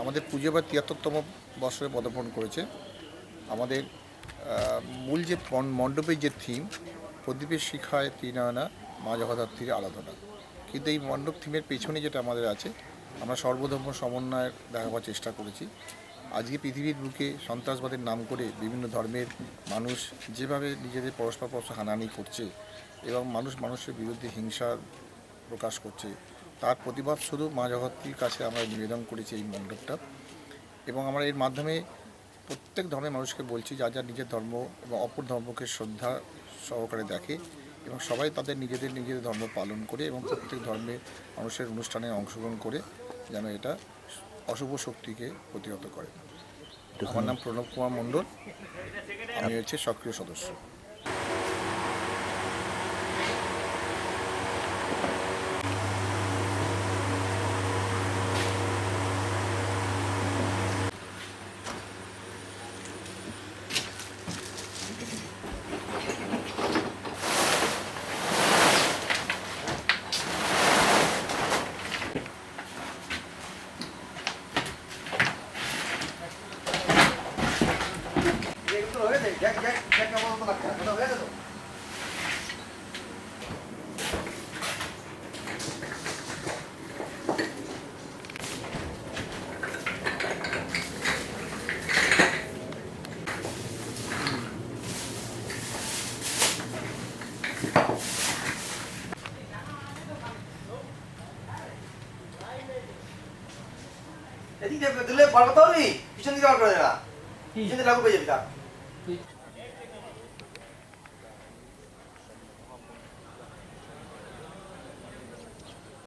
আমাদের পুজো এবার তিয়াত্তরতম বছরে পদার্পণ করেছে। আমাদের মূল যে মণ্ডপের যে থিম প্রদীপের শিখায় ত্রিনয়না, মা জগদ্ধাত্রীর আরাধনা। কিন্তু এই মণ্ডপ থিমের পেছনে যেটা আমাদের আছে, আমরা সর্বধর্ম সমন্বয় দেখাবার চেষ্টা করেছি। আজকে পৃথিবীর বুকে সন্ত্রাসবাদের নাম করে বিভিন্ন ধর্মের মানুষ যেভাবে নিজেদের পরস্পর পরস্পর হানাহানি করছে এবং মানুষ মানুষের বিরুদ্ধে হিংসা প্রকাশ করছে, তার প্রতিবাদ শুধু মা জগত্রীর কাছে আমরা নিবেদন করেছি এই মণ্ডপটা। এবং আমরা এর মাধ্যমে প্রত্যেক ধর্মের মানুষকে বলছি যা যা নিজের ধর্ম এবং অপর ধর্মকে শ্রদ্ধা সহকারে দেখে এবং সবাই তাদের নিজেদের নিজেদের ধর্ম পালন করে এবং প্রত্যেক ধর্মের মানুষের অনুষ্ঠানে অংশগ্রহণ করে যেন এটা অশুভ শক্তিকে প্রতিহত করে। আমার নাম প্রণব কুমার মণ্ডল। আমি হচ্ছে সক্রিয় সদস্য। এদিকে দিলে পারবো তো আমি পিছন দিকে বার করে দেবা পিছন দিকে লাগু পেয়ে যাবি তা Thank you.